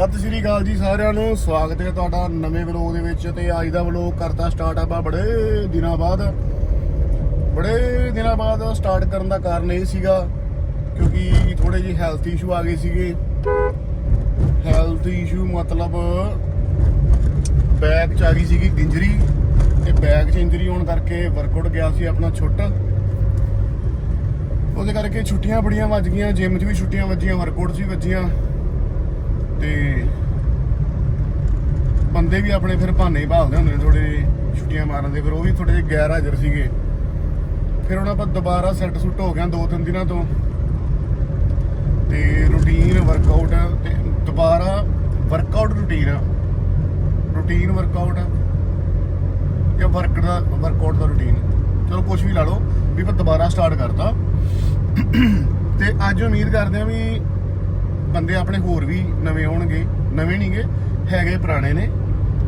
ਸਤਿ ਸ਼੍ਰੀ ਅਕਾਲ ਜੀ ਸਾਰਿਆਂ ਨੂੰ। ਸਵਾਗਤ ਹੈ ਤੁਹਾਡਾ ਨਵੇਂ ਵਲੋਗ ਦੇ ਵਿੱਚ ਤੇ ਅੱਜ ਦਾ ਵਲੋਗ ਕਰਤਾ ਸਟਾਰਟ ਆਪਾਂ ਬੜੇ ਦਿਨਾਂ ਬਾਅਦ। ਬੜੇ ਦਿਨਾਂ ਬਾਅਦ ਸਟਾਰਟ ਕਰਨ ਦਾ ਕਾਰਨ ਇਹ ਸੀਗਾ ਕਿਉਂਕਿ ਥੋੜੇ ਜਿਹੇ ਹੈਲਥ ਇਸ਼ੂ ਆ ਗਏ ਸੀਗੇ। ਹੈਲਥ ਇਸ਼ੂ ਮਤਲਬ ਬੈਕ ਚ ਆ ਗਈ ਸੀਗੀ ਇੰਜਰੀ ਤੇ ਬੈਕ ਚ ਇੰਜਰੀ ਹੋਣ ਕਰਕੇ ਵਰਕਆਊਟ ਗਿਆ ਸੀ ਆਪਣਾ ਛੁੱਟ। ਉਹਦੇ ਕਰਕੇ ਛੁੱਟੀਆਂ ਬੜੀਆਂ ਵੱਜ ਗਈਆਂ ਜਿਮ 'ਚ ਵੀ ਛੁੱਟੀਆਂ ਵੱਜੀਆਂ ਵਰਕਆਊਟ 'ਚ ਵੀ ਵੱਜੀਆਂ। ਤੇ ਬੰਦੇ ਵੀ ਆਪਣੇ ਫਿਰ ਬਹਾਨੇ ਭਾਲਦੇ ਹੁੰਦੇ ਨੇ ਥੋੜੇ ਛੁੱਟੀਆਂ ਮਾਰਨ ਦੇ, ਫਿਰ ਉਹ ਵੀ ਥੋੜੇ ਜਿਹੇ ਗੈਰ ਹਾਜ਼ਰ ਸੀਗੇ। ਫਿਰ ਹੁਣ ਆਪਾਂ ਦੁਬਾਰਾ ਸੈੱਟ ਸੁੱਟ ਹੋ ਗਿਆ ਦੋ ਤਿੰਨ ਦਿਨਾਂ ਤੋਂ। ਤੇ ਰੂਟੀਨ ਵਰਕਆਊਟ ਤੇ ਦੁਬਾਰਾ ਵਰਕਆਊਟ ਰੂਟੀਨ ਰੂਟੀਨ ਵਰਕਆਊਟ ਜਾਂ ਵਰਕ ਦਾ ਵਰਕਆਊਟ ਦਾ ਰੂਟੀਨ ਚਲੋ ਕੁਝ ਵੀ ਲਾ ਲਓ, ਵੀ ਮੈਂ ਦੁਬਾਰਾ ਸਟਾਰਟ ਕਰਤਾ। ਤੇ ਅੱਜ ਉਮੀਦ ਕਰਦੇ ਆ ਵੀ ਬੰਦੇ ਆਪਣੇ ਹੋਰ ਵੀ ਨਵੇਂ ਆਉਣਗੇ ਨਵੇਂ ਨਹੀਂਗੇ ਹੈਗੇ ਪੁਰਾਣੇ ਨੇ।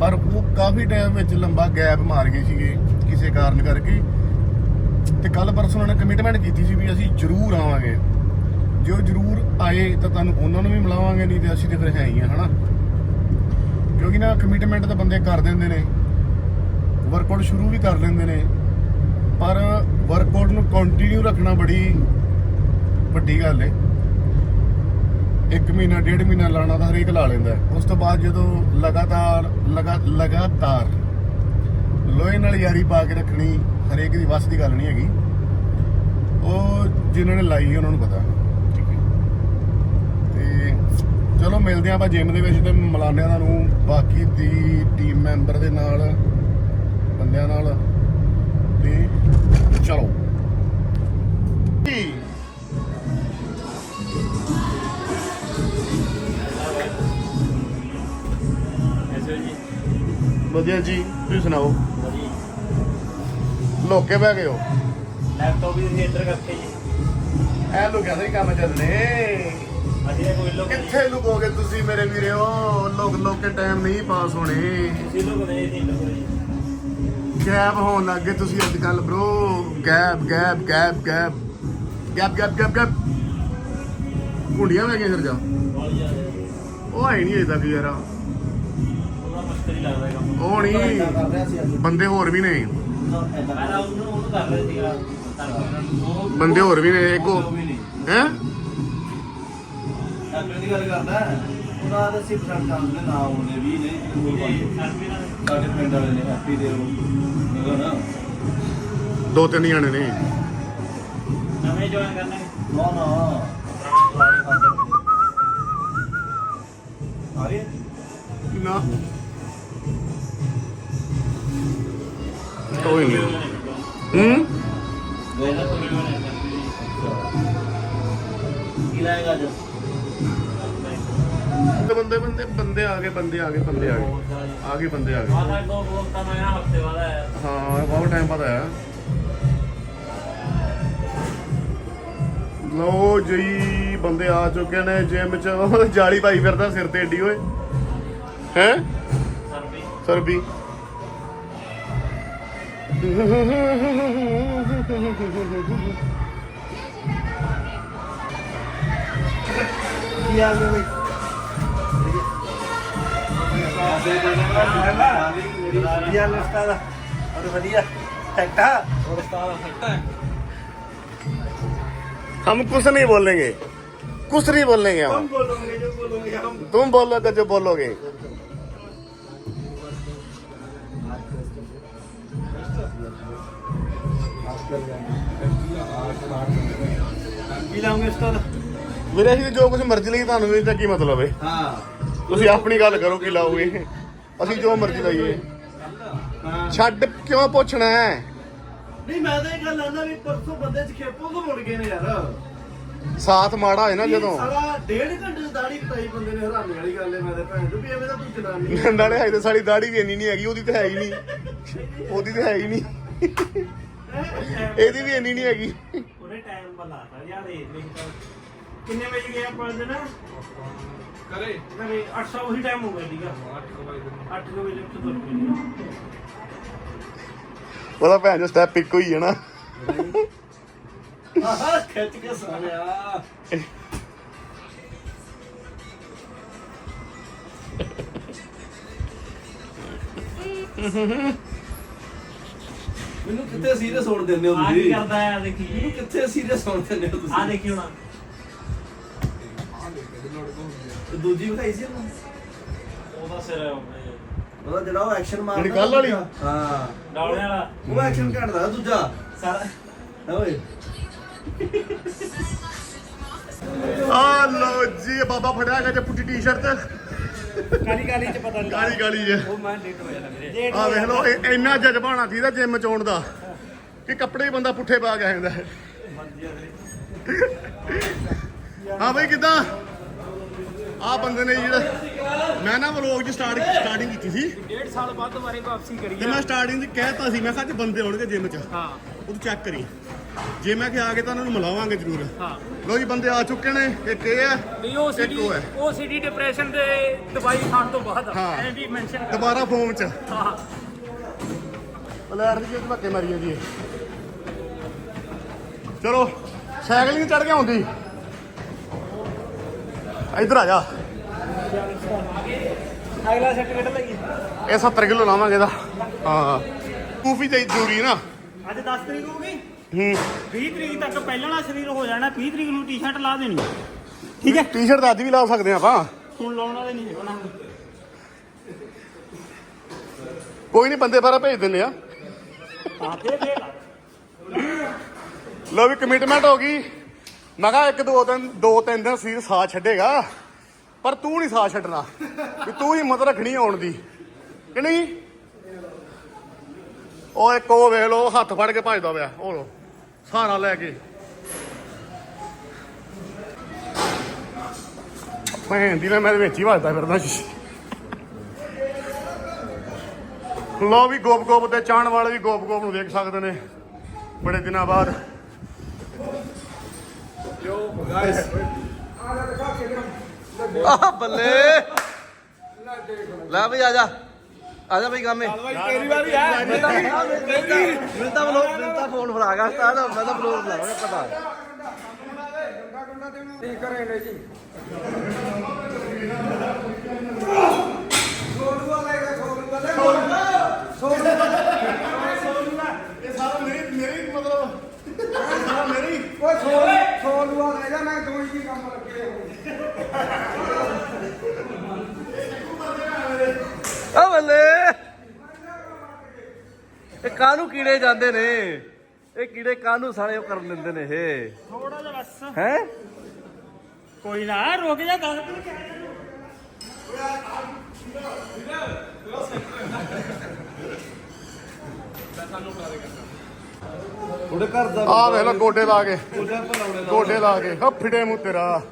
ਪਰ ਉਹ ਕਾਫੀ ਟਾਈਮ ਵਿੱਚ ਲੰਬਾ ਗੈਪ ਮਾਰ ਗਏ ਸੀਗੇ ਕਿਸੇ ਕਾਰਨ ਕਰਕੇ। ਤੇ ਕੱਲ ਪਰਸੋਂ ਉਹਨਾਂ ਨੇ ਕਮਿਟਮੈਂਟ ਕੀਤੀ ਸੀ ਵੀ ਅਸੀਂ ਜ਼ਰੂਰ ਆਵਾਂਗੇ। ਜੋ ਜ਼ਰੂਰ ਆਏ ਤਾਂ ਤੁਹਾਨੂੰ ਉਹਨਾਂ ਨੂੰ ਵੀ ਮਿਲਾਵਾਂਗੇ, ਨਹੀਂ ਤੇ ਅਸੀਂ ਤੇ ਫਿਰ ਹੈ ਹੀ ਆ, ਹਨਾ? ਕਿਉਂਕਿ ਨਾ ਕਮਿਟਮੈਂਟ ਤਾਂ ਬੰਦੇ ਕਰ ਦਿੰਦੇ ਨੇ। ਵਰਕਆਊਟ ਸ਼ੁਰੂ ਵੀ ਕਰ ਲੈਂਦੇ ਨੇ। ਪਰ ਵਰਕਆਊਟ ਨੂੰ ਕੰਟੀਨਿਊ ਰੱਖਣਾ ਬੜੀ ਵੱਡੀ ਗੱਲ ਹੈ ਇੱਕ ਮਹੀਨਾ ਡੇਢ ਮਹੀਨਾ ਲਾਣਾ ਤਾਂ ਹਰੇਕ ਲਾ ਲੈਂਦਾ। ਉਸ ਤੋਂ ਬਾਅਦ ਜਦੋਂ ਲਗਾਤਾਰ ਲਗਾ ਲਗਾਤਾਰ ਲੋਹੇ ਨਾਲ ਯਾਰੀ ਪਾ ਕੇ ਰੱਖਣੀ ਹਰੇਕ ਦੀ ਵੱਸ ਦੀ ਗੱਲ ਨਹੀਂ ਹੈਗੀ। ਉਹ ਜਿਨ੍ਹਾਂ ਨੇ ਲਾਈ ਉਹਨਾਂ ਨੂੰ ਪਤਾ। ਤੇ ਚਲੋ ਮਿਲਦੇ ਆਪਾਂ ਜਿਮ ਦੇ ਵਿੱਚ ਤੇ ਹਾਂ ਤੁਹਾਨੂੰ ਬਾਕੀ ਦੀ ਟੀਮ ਮੈਂਬਰ ਦੇ ਨਾਲ ਬੰਦਿਆਂ ਨਾਲ। ਤੇ ਚਲੋ। ਜੀ ਜੀ। ਵਧੀਆ ਜੀ ਤੁਸੀਂ ਸੁਣਾਓ? ਵਧੀਆ। ਲੋਕੇ ਬਹਿ ਗਏ ਹੋ? ਲੈਪਟਾਪ ਵੀ ਤੁਸੀਂ ਇੱਧਰ ਕਰਕੇ ਜੀ। ਐ ਲੋਕਿਆ ਸਹੀ ਕੰਮ ਕੋਈ ਲੋਕ ਕਿੱਥੇ ਲੁਕੋਗੇ ਤੁਸੀਂ ਮੇਰੇ ਵੀਰਿਓ ਲੋਕ ਲੋਕੇ ਟਾਈਮ ਨਹੀਂ ਪਾਸ ਹੋਣੇ। ਤੁਸੀਂ ਨਹੀਂ ਗੈਪ ਹੋਣ ਲੱਗ ਤੁਸੀਂ ਅੱਜ ਕੱਲ bro gap gap gap gap. Gap gap gap gap. ਕੁੰਡੀਆਂ ਲੈ ਫਿਰ ਜਾ। ਉਹ ਹੈ ਨਹੀਂ ਅਜੇ ਤੱਕ ਯਾਰ। ਲੱਗਦਾ ਕੰਮ ਉਹ ਨਹੀਂ ਬੰਦੇ ਹੋਰ ਵੀ ਨੇ। ਮੈਂ ਤਾਂ ਉਹਨੂੰ ਉਹਨੂੰ ਕਰ ਰਿਹਾ ਸੀਗਾ ਉਹ ਬੰਦੇ ਹੋਰ ਵੀ ਨੇ ਇੱਕੋ ਹੈ? ਡਾਕਟਰ ਦੀ ਗੱਲ ਕਰਦਾ ਹੈ। ਉਹਨਾਂ ਦੇ ਸਿਰਫ ਕੰਮ ਦੇ ਨਾਮ ਆਉਂਦੇ ਵੀ ਨੇ ਉਹ ਬੰਦੇ। ਸਾਡੇ ਪਿੰਡ ਵਾਲੇ ਨੇ ਹੈਪੀ ਦੇ ਉਹ। ਉਹ ਨਾ। ਦੋ ਤਿੰਨ ਜਣੇ ਨੇ। ਨਵੇਂ ਜੁਆਇਨ ਕਰਨਾ ਨਾ। ਨਾ ਗਏ ਨਾ। ਲਾਏਗਾ ਅੱਜ ਬੰਦੇ ਬੰਦੇ ਬੰਦੇ ਬੰਦੇ ਆ ਗਏ ਬੰਦੇ ਆ ਗਏ ਬੰਦੇ ਆ ਗਏ। ਆ ਗਏ ਬੰਦੇ ਆ ਗਏ। ਆਹ ਦੋ ਬੋਲ ਤਾਂ ਮੈਂ ਨਾ ਹਫ਼ਤੇ ਬਾਅਦ ਆਇਆ। ਹਾਂ ਬਹੁਤ ਟਾਈਮ ਬਾਅਦ ਆਇਆ। ਲੋ ਜੀ ਬੰਦੇ ਆ ਚੁੱਕੇ ਨੇ ਜਿਮ ਚ। ਜਾਲੀ ਪਾਈ ਫਿਰਦਾ ਸਿਰ ਤੇ ਏਡੀ ਓਏ। ਹੈ? ਸਰਬੀ। ਵਧੀਆ ਲਿਸਟਾ ਦਾ ਔਰ ਵਧੀਆ ਟੈਕਟਾ ਔਰ ਉਸਤਾਦ ਟੈਕਟਾ हम कुछ नहीं बोलेंगे कुछ नहीं बोलेंगे हम हम बोलोगे जो बोलोगे हम तुम बोलोगे जो बोलोगे ਕੀ ਲਾਉਂਗੇ ਉਸਤਾਦ? ਵੀਰੇ ਅਸੀਂ ਜੋ ਕੁਝ ਮਰਜ਼ੀ ਲਈ ਤੁਹਾਨੂੰ ਤਾਂ ਕੀ ਮਤਲਬ ਹੈ? ਹਾਂ। ਤੁਸੀਂ ਆਪਣੀ ਗੱਲ ਕਰੋ ਕੀ ਲਾਓਗੇ। ਅਸੀਂ ਜੋ ਮਰਜ਼ੀ ਲਾਈਏ। ਹਾਂ। ਛੱਡ ਕਿਉਂ ਪੁੱਛਣਾ ਹੈ? ਨਹੀਂ ਮੈਂ ਤਾਂ ਇਹ ਗੱਲ ਆਂਦਾ ਵੀ ਪਰਸੋਂ ਬੰਦੇ ਚ ਖੇਪੋਂ ਤੋਂ ਮੁੜ ਗਏ ਨੇ ਯਾਰ। ਸਾਥ ਮਾੜਾ ਹੋਏ ਨਾ ਜਦੋਂ। ਸਾਲਾ ਡੇਢ ਘੰਟੇ ਦੀ ਦਾੜੀ ਕਟਾਈ ਬੰਦੇ ਨੇ ਹੈਰਾਨੀ ਵਾਲੀ ਗੱਲ ਹੈ ਮੈਂ ਤੇ ਭੈਣ ਤੋਂ ਵੀ ਐਵੇਂ ਤਾਂ ਤੂੰ ਜਨਾਨੀ ਨਾਲੇ ਹਾਈ ਤੇ ਸਾਡੀ ਦਾੜੀ ਵੀ ਇੰਨੀ ਨਹੀਂ ਹੈਗੀ ਉਹਦੀ ਤਾਂ ਹੈ ਹੀ ਨਹੀਂ। ਉਹਦੀ ਤਾਂ ਹੈ ਹੀ ਨਹੀਂ। ਇਹਦੀ ਵੀ ਇੰਨੀ ਨਹੀਂ ਹੈਗੀ। ਉਹਨੇ ਟਾਈਮ ਬਲਾਤਾ ਯਾਰ ਇਹ ਨਹੀਂ ਕਿੰਨੇ ਵਜੇ ਗਿਆ ਪੜ ਦੇਣਾ ਕਰੇ ਕਰੇ 800 ਉਹੀ ਟਾਈਮ ਹੋ ਗਿਆ ਦੀਗਾ 8 ਵਜੇ ਤੋਂ ਤੁਰ ਪਈ ਉਹਦਾ ਭੈਣ ਜੋ ਸਟੈਪ ਇੱਕ ਹੀ ਹੈ ਨਾ। ਆਹ ਖਿੱਚ ਕੇ ਸਾਲਿਆ ਹੂੰ ਹੂੰ ਮੈਨੂੰ ਕਿੱਥੇ ਸੀਰੀਅਸ ਹੋਣ ਦਿੰਦੇ ਹੋ ਆ ਕੀ ਤੁਸੀਂ? ਕਰਦਾ ਹੈ? ਦੇਖੀ। ਮੈਨੂੰ ਕਿੱਥੇ ਸੀਰੀਅਸ ਹੋਣ ਦਿੰਦੇ ਹੋ ਆ ਤੁਸੀਂ ਦੇਖੀ ਹੁਣ। ਤੇ ਦੂਜੀ ਵਿਖਾਈ ਸੀ ਉਹਨੂੰ? ਉਹਦਾ ਸਿਰ ਉਹਦਾ ਜਿਹੜਾ ਉਹ ਐਕਸ਼ਨ ਮਾਰਦਾ ਜਿਹੜੀ ਕੱਲ੍ਹ ਵਾਲੀ? ਹਾਂ। ਡਾਉਣੇ ਵਾਲਾ। ਉਹ ਐਕਸ਼ਨ ਘਟਦਾ ਦੂਜਾ। ਸਾਰਾ। ਹੈ ਓਏ। ਆ ਲੋ ਜੀ ਇਹ ਬਾਬਾ ਫੜਿਆ ਗਿਆ ਜੇ ਪੁੱਟੀ ਟੀ-ਸ਼ਰਟ ਕਾਲੀ ਕਾਲੀ ਚ ਪਤਾ ਗਾਲੀ ਗਾਲੀ ਜੇ ਉਹ ਮੈਂ ਲੇਟ ਹੋ ਜਾਣਾ ਮੇਰੇ। ਆ ਵੇਖ ਲੋ ਇਹ ਇੰਨਾ ਜਜ਼ਬਾਣਾ ਚਾਹੀਦਾ ਜਿਮ ਚ ਆਉਣ ਦਾ ਕਿ ਕੱਪੜੇ ਹੀ ਬੰਦਾ ਪੁੱਠੇ ਪਾ ਕੇ ਆ ਜਾਂਦਾ ਹੈ ਹਾਂ ਬਈ ਕਿਦਾਂ? ਆ ਬੰਦੇ ਨੇ ਜਿਹੜਾ ਮੈਂ ਨਾ ਵਲੋਗ ਚ ਸਟਾਰਟ ਸਟਾਰਟਿੰਗ ਕੀਤੀ ਸੀ। ਡੇਢ ਸਾਲ ਬਾਅਦ ਦੁਬਾਰੇ ਵਾਪਸੀ ਕਰੀ ਤੇ ਮੈਂ ਸਟਾਰਟਿੰਗ ਚ ਕਹਿਤਾ ਸੀ ਮੈਂ ਕਿਹਾ ਅੱਜ ਬੰਦੇ ਆਉਣਗੇ ਜਿਮ ਚ। ਹਾਂ। ਉਹ ਤੂੰ ਚੈੱਕ ਕਰੀ ਜੇ ਮੈਂ ਕਿ ਆ ਕੇ ਤਾਂ ਉਹਨਾਂ ਨੂੰ ਮਿਲਾਵਾਂਗੇ ਜ਼ਰੂਰ। ਹਾਂ। ਲੋ ਜੀ ਬੰਦੇ ਆ ਚੁੱਕੇ ਨੇ ਇੱਕ ਇਹ ਹੈ ਨਹੀਂ ਉਹ ਇੱਕ ਸਿਟੀ ਉਹ ਹੈ। ਉਹ ਸਿਟੀ ਡਿਪਰੈਸ਼ਨ ਦੇ ਦਵਾਈ ਖਾਣ ਤੋਂ ਬਾਅਦ ਹਾਂ। ਐ ਵੀ ਮੈਂਸ਼ਨ ਕਰ ਦੁਬਾਰਾ ਫੋਨ ਚ। ਹਾਂ। ਬਲੈਰ ਦੀ ਧੱਕੇ ਮਾਰੀ ਜਾਂਦੀ ਹੈ ਚਲੋ ਸਾਈਕਲਿੰਗ ਚੜ ਕੇ ਹੁੰਦੀ ਇੱਧਰ ਆ ਜਾ। ਅਗਲਾ ਸਰਟੀਫਿਕੇਟ ਲਈ ਇਹ 70 ਕਿਲੋ ਲਾਵਾਂਗੇ ਇਹਦਾ। ਹਾਂ। ਕੂਫੀ ਤੇ ਜ਼ਰੂਰੀ ਨਾ। ਅੱਜ 10 ਤਰੀਕ ਹੋ ਗਈ ਹੂੰ। 20 ਤਰੀਕ ਤੱਕ ਪਹਿਲਾਂ ਵਾਲਾ ਸਰੀਰ ਹੋ ਜਾਣਾ 20 ਤਰੀਕ ਨੂੰ ਟੀ-ਸ਼ਰਟ ਲਾ ਦੇਣੀ। ਠੀਕ ਹੈ? ਟੀ-ਸ਼ਰਟ ਤਾਂ ਅੱਜ ਵੀ ਲਾ ਸਕਦੇ ਆ ਆਪਾਂ। ਹੁਣ ਲਾਉਣ ਵਾਲੇ ਨਹੀਂ ਕੋਈ ਨਹੀਂ ਬੰਦੇ ਬਾਰਾ ਭੇਜ ਦਿੰਦੇ ਆ। ਲਾ। ਵੀ ਕਮਿਟਮੈਂਟ ਹੋ ਗਈ। ਮੈਂ ਕਿਹਾ ਇੱਕ ਦੋ ਦਿਨ ਦੋ ਤਿੰਨ ਦਿਨ ਸਰੀਰ ਸਾਹ ਛੱਡੇਗਾ। ਪਰ ਤੂੰ ਨਹੀਂ ਸਾਹ ਛੱਡਣਾ। ਵੀ ਤੂੰ ਹੀ ਮਤ ਰੱਖਣੀ ਆਉਣ ਦੀ। ਕਿ ਨਹੀਂ? ਇੱਕ ਉਹ ਵੇਖ ਲੋ ਹੱਥ ਫੜ ਕੇ ਭੱਜਦਾ ਪਿਆ। ਉਹ ਲੋ ਸਹਾਰਾ ਲੈ ਕੇ। ਭੈਣ ਦੀ ਨਾ ਮੈਂ ਵਿੱਚ ਹੀ ਵੱਜਦਾ ਫਿਰਦਾ ਲੋ ਵੀ ਗੋਪ ਗੋਪ ਤੇ ਚਾਣ ਵਾਲੇ ਵੀ ਗੋਪ ਗੋਪ ਨੂੰ ਦੇਖ ਸਕਦੇ ਨੇ ਬੜੇ ਦਿਨਾਂ ਬਾਅਦ। ਆਹ ਬੱਲੇ। ਲੈ ਬਈ ਆ ਜਾ। ਆ ਜਾ ਬਈ ਗਾਮੇ। ਤੇਰੀ ਵਾਰੀ ਹੈ ਮਿਲਦਾ ਬਲੋ ਮਿਲਦਾ ਫੋਨ ਫੜਾ ਗਿਆ ਤਾਂ ਮੈਂ ਤਾਂ ਬਲੋ ਲਾਵਾਂਗਾ ਪਤਾ। ਇਹ ਸਾਰਾ ਮੇਰੀ ਮੇਰੀ ਮਤਲਬ ਇਹ ਸਾਰਾ ਮੇਰੀ ਓਏ ਸੌ ਸੌ ਲੂਆ ਲੈ ਜਾ ਮੈਂ ਦੋ ਹੀ ਕੰਮ ਲੱਗੇ ਹੋ ਆ ਬੱਲੇ ਇਹ ਕਾਹਨੂੰ ਕੀੜੇ ਜਾਂਦੇ ਨੇ? ਇਹ ਕੀੜੇ ਕਾਹਨੂੰ ਸਾਲੇ ਉਹ ਕਰਨ ਦਿੰਦੇ ਨੇ ਇਹ? ਥੋੜਾ ਜਿਹਾ ਬਸ। ਹੈ? ਕੋਈ ਨਾ ਰੁਕ ਜਾ ਦੱਸ ਤੂੰ ਕਿਆ ਦਾ ਆ ਵੇਖ ਲੈ ਗੋਡੇ ਲਾ ਕੇ। ਗੋਡੇ ਲਾ ਕੇ। ਹ ਫਿੜੇ ਮੂੰ ਤੇਰਾ।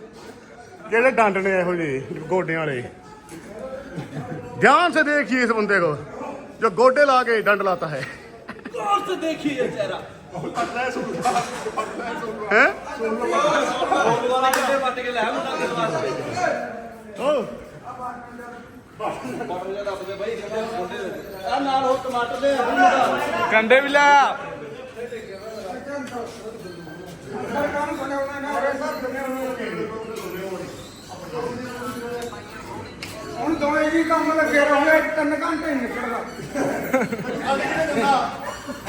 ਕਿਹੜੇ ਡੰਡ ਨੇ ਇਹੋ ਜਿਹੇ ਗੋਡਿਆਂ ਵਾਲੇ? ਧਿਆਨ ਸੇ ਦੇਖੀਏ ਇਸ ਬੰਦੇ ਕੋ ਜੋ ਗੋਡੇ ਲਾ ਕੇ ਡੰਡ ਲਾਤਾ ਹੈ। ਗੌਰ से देखिए चेहरा हैं ਵਾਲਾ ਕਿੱਥੇ ਵੱਟ ਕੇ ਲੈ ਮੁੰਡਾ ਕਿਸ ਵਾਸਤੇ ओ ਆ ਨਾਲ ਉਹ ਟਮਾਟਰ ਦੇ ਮੁੰਡਾ गंडे भी लाया ਕੰਮ ਬਣਾਉਣਾ ਨਾ ਰੇ ਸਭ ਬਣਾਉਣਾ ਹੁਣ ਦੋਏ ਜੀ ਕੰਮ ਲੱਗੇ ਰਹੋਗੇ ਤਿੰਨ ਘੰਟੇ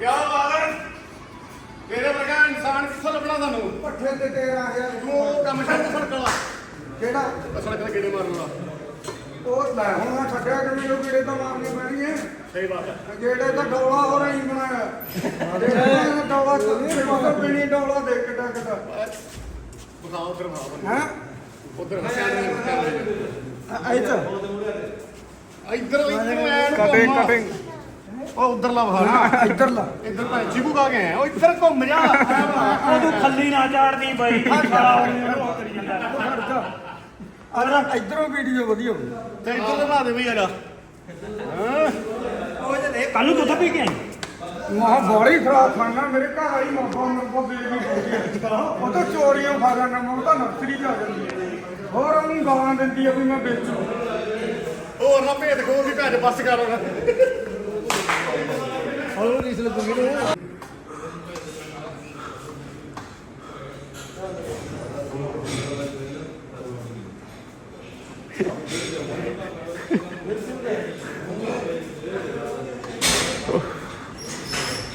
ਕਿਆ ਬਾਤ ਹੈ। ਤੇਰੇ ਵਰਗਾ ਇਨਸਾਨ ਕਿੱਥੋਂ ਲੱਭਣਾ ਤੁਹਾਨੂੰ ਪੱਠੇ ਤੇ ਤੇਰਾ ਹੈ ਉਹ ਕੰਮ ਛੱਡ ਸੜਕ ਵਾਲਾ ਕਿਹੜਾ? ਸੜਕ ਦੇ ਗੇੜੇ ਮਾਰਨ ਵਾਲਾ। ਉਹ ਲੈ ਹੁਣ ਮੈਂ ਛੱਡਿਆ ਕਿ ਮੈਨੂੰ ਕਿਹੜੇ ਤਾਂ ਮਾਰਨੀ ਪੈਣੀ ਹੈ ਸਹੀ ਬਾਤ ਹੈ। ਜਿਹੜੇ ਤਾਂ ਡੌਲਾ ਹੋ ਰਹੀ ਬਣਾਇਆ ਜਿਹੜੇ ਡੌਲਾ ਤੇ ਮਤਲਬ ਪੀਣੀ ਡੌਲਾ ਦੇ ਕਿੱਡਾ ਕਿੱਡਾ ਬਖਾਓ ਫਿਰ ਬਖਾਓ ਹੈ? ਉਧਰ ਹਸਿਆ ਇੱਧਰ। ਇੱਧਰ ਐਨ ਕਟਿੰਗ ਕਟਿੰਗ। ਉਹ ਉਧਰ ਲਾ ਬਖਾ ਹਾਂ ਇੱਧਰ ਲਾ। ਇੱਧਰ ਭਾਈ ਚੀਕੂ ਕਾ ਗਏ ਉਹ ਇੱਧਰ ਘੁੰਮ ਜਾ। ਉਹ ਤੂੰ ਖੱਲੀ ਨਾ ਚਾੜਦੀ ਬਾਈ। ਉਹ ਅਗਰ ਇੱਧਰੋਂ ਵੀਡੀਓ ਵਧੀਆ ਹੋਵੇ ਤੇ ਇੱਧਰ ਦਿਖਾ ਦੇ ਵੀ ਯਾਰ ਹਾਂ। ਕੱਲ ਨੂੰ ਦੁੱਧ ਪੀ ਕੇ ਆਈ। ਮਾਂ ਬੜੀ ਖਰਾਬ ਖਾਣਾ ਮੇਰੇ ਘਰ ਆਈ ਮਾਂ ਮਰਬਾ ਬੇਬੀ ਬੋਲਦੀ ਹੈ ਉਹ ਤਾਂ ਚੋਰੀਆਂ ਖਾ ਲੈਣਾ ਮੈਂ ਤਾਂ ਨਰਸਰੀ ਚ ਆ ਜਾਂਦੀ ਹੋਰ ਉਹਨੂੰ ਗਾਲਾਂ ਦਿੰਦੀ ਆ ਵੀ ਮੈਂ ਵੇਚੂ। ਹੋਰ ਨਾ ਭੇਦ ਖੋਲ ਦੀ ਭੱਜ ਬੱਸ ਕਰ। ਉਹਨਾਂ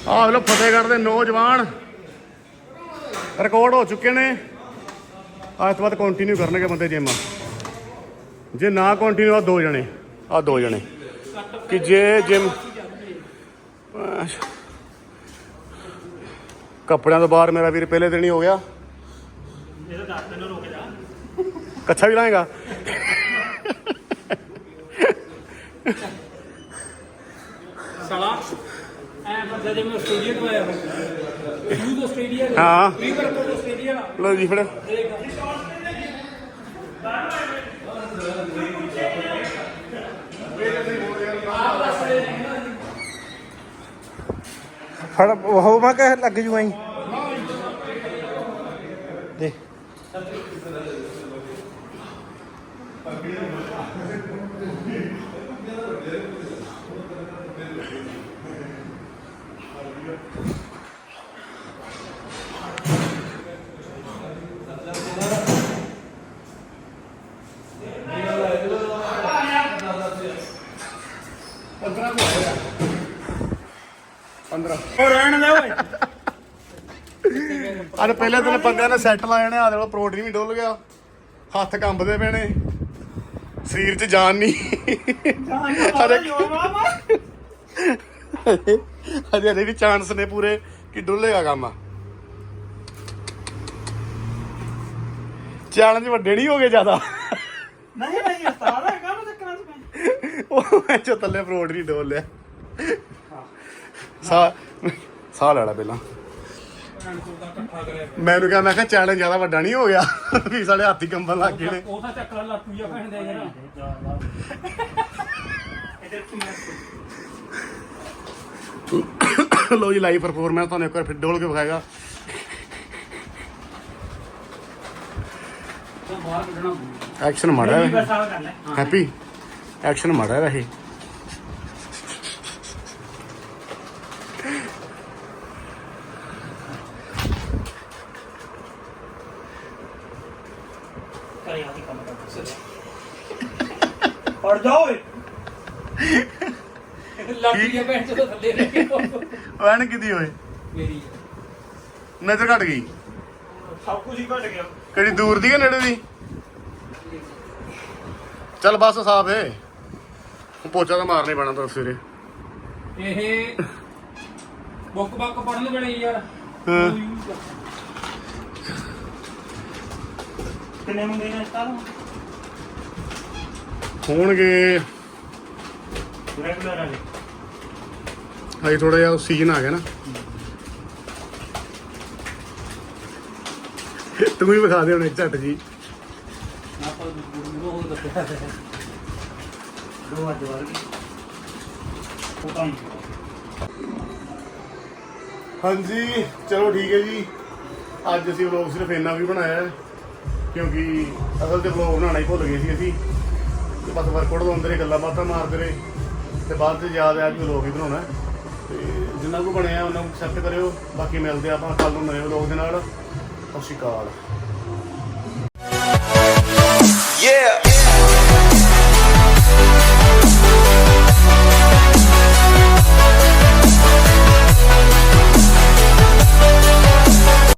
ਆਹ ਲੋ ਫਤਿਹਗੜ੍ਹ ਦੇ ਨੌਜਵਾਨ ਰਿਕਾਰਡ ਹੋ ਚੁੱਕੇ ਨੇ। ਅੱਜ ਤੋਂ ਬਾਅਦ ਕੰਟੀਨਿਊ ਕਰਨਗੇ ਬੰਦੇ ਜਿਮ ਜੇ ਨਾ ਕੰਟੀਨਿਊ ਆ, ਦੋ ਜਣੇ। ਆ ਦੋ ਜਣੇ। ਕਿ ਜੇ ਜਿਮ ਕੱਪੜਿਆਂ ਤੋਂ ਬਾਹਰ ਮੇਰਾ ਵੀਰ ਪਹਿਲੇ ਦਿਨ ਹੀ ਹੋ ਗਿਆ। ਇਹਦਾ ਦੱਸ ਤੈਨੂੰ ਰੁਕ ਜਾ ਕੱਛਾ ਵੀ ਲਾਏਗਾ? ਸਾਲਾ ਐ ਬੰਦਾ ਜੇ ਮੈਂ ਆਸਟ੍ਰੇਲੀਆ ਤੋਂ ਆਇਆ ਹਾਂ ਯੂਥ ਆਸਟ੍ਰੇਲੀਆ ਹਾਂ। Pre workout Australia. ਲੋ ਜੀ ਫੜ। ਫੜ ਉਹ ਮੈਂ ਕਹ ਲੱਗ ਜੂ ਆਈ ਦੇ ਉਹ ਰਹਿਣ ਦੇ ਓਏ। ਅੱਜ ਪਹਿਲੇ ਦਿਨ ਬੰਦਿਆਂ ਨੇ ਸੈੱਟ ਲਾ ਜਾਣੇ ਆ ਦੇਖੋ ਪ੍ਰੋਟੀਨ ਵੀ ਡੁੱਲ ਗਿਆ। ਹੱਥ ਕੰਬਦੇ ਪਏ ਨੇ। ਸਰੀਰ 'ਚ ਜਾਨ ਨਹੀਂ। ਅਰੇ ਅਜੇ ਅਜੇ ਵੀ ਚਾਂਸ ਨੇ ਪੂਰੇ ਕਿ ਡੁੱਲੇਗਾ ਕੰਮ। ਚੈਲੰਜ ਵੱਡੇ ਨਹੀਂ ਹੋ ਗਏ ਜ਼ਿਆਦਾ। ਨਹੀਂ ਨਹੀਂ ਉਸਤਾਦ ਹੈ ਕਾਹਨੂੰ ਚੱਕਰਾਂ ਚ ਉਹ ਮੈਂ ਚੋ ਥੱਲੇ ਫਰੋਡ ਨਹੀਂ ਡੋਲ ਲਿਆ। ਸਾ ਸਾਹ ਲੈ ਲੈ ਪਹਿਲਾਂ। ਮੈਨੂੰ ਕਿਹਾ ਮੈਂ ਕਿਹਾ ਚੈਲੰਜ ਜ਼ਿਆਦਾ ਵੱਡਾ ਨਹੀਂ ਹੋ ਗਿਆ। ਵੀ ਸਾਡੇ ਹੱਥੀ ਕੰਬਣ ਲੱਗ ਗਏ ਨੇ। ਉਹ ਤਾਂ ਚੱਕਰ ਲਾਟੂ ਜਿਹਾ ਭੈਣ ਦੇ ਯਾਰ। ਲੋ ਜੀ ਲਾਈਵ ਪਰਫਾਰਮੈਂਸ ਤੁਹਾਨੂੰ ਇੱਕ ਵਾਰ ਫਿਰ ਡੋਲ ਕੇ ਵਿਖਾਏਗਾ। ਐਕਸ਼ਨ ਮਾੜਾ ਹੈ ਹੈਪੀ ਐਕਸ਼ਨ ਮਾੜਾ ਹੈ ਇਹ ਕਰੇ ਆਦੀ ਕੰਮ ਕਰ ਪੜ ਜਾ ਓਏ ਜਿਹਾ ਭੈਣ ਚੋਂ ਥੱਲੇ ਰਹਿ ਉਹ ਐਨ ਕਿਦੀ ਓਏ? ਮੇਰੀ ਨਜ਼ਰ ਘਟ ਗਈ। ਸਭ ਕੁਝ ਹੀ ਘਟ ਗਿਆ। ਕਿਹੜੀ ਦੂਰ ਦੀ ਕਿ ਨੇੜੇ ਦੀ? ਚੱਲ ਬਸ ਸਾਫ਼ ਏ। ਹੁਣ ਪੋਚਾ ਤਾਂ ਮਾਰਨਾ ਪੈਣਾ ਤਾਂ ਸਵੇਰੇ ਇਹ ਬੁੱਕ ਬੱਕ ਪੜਨ ਵੇਲੇ ਯਾਰ। ਹਾਂ। ਕਿੰਨੇ ਮੁੰਡੇ ਨੇ ਉਸਤਾਦ ਹੋਣਗੇ। ਰੈਗੂਲਰ ਵਾਲੇ। ਹਜੇ ਥੋੜਾ ਜਿਹਾ ਸੀਜ਼ਨ ਆ ਗਿਆ ਨਾ। ਤੂੰ ਵੀ ਵਿਖਾ ਦੇ ਹੁਣ ਝੱਟ ਜੀ। ਆਪਾਂ ਉਹ ਦੱਸਿਆ ਦੋ ਅੱਜ ਵਰਗੀ ਉਹ ਕੰਮ ਹਾਂਜੀ ਚਲੋ ਠੀਕ ਹੈ ਜੀ। ਅੱਜ ਅਸੀਂ ਵਲੌਗ ਸਿਰਫ ਇੰਨਾ ਵੀ ਬਣਾਇਆ ਕਿਉਂਕਿ ਅਸਲ ਤੇ ਵਲੌਗ ਬਣਾਉਣਾ ਹੀ ਭੁੱਲ ਗਏ ਸੀ ਅਸੀਂ। ਤੇ ਬਸ ਵਰਕਆਊਟ ਤੋਂ ਅੰਦਰ ਹੀ ਗੱਲਾਂ ਬਾਤਾਂ ਮਾਰਦੇ ਰਹੇ। ਤੇ ਬਾਅਦ ਚ ਯਾਦ ਆਇਆ ਕਿ ਵਲੌਗ ਹੀ ਬਣਾਉਣਾ। ਤੇ ਜਿੰਨਾ ਕੁ ਬਣਿਆ, ਉਹਨਾਂ ਨੂੰ ਐਕਸੈਪਟ ਕਰਿਓ। ਬਾਕੀ ਮਿਲਦੇ ਆਪਾਂ ਕੱਲ ਨੂੰ ਨਵੇਂ ਵਲੌਗ ਦੇ ਨਾਲ। ਸਤਿ ਸ਼੍ਰੀ ਅਕਾਲ। Yeah.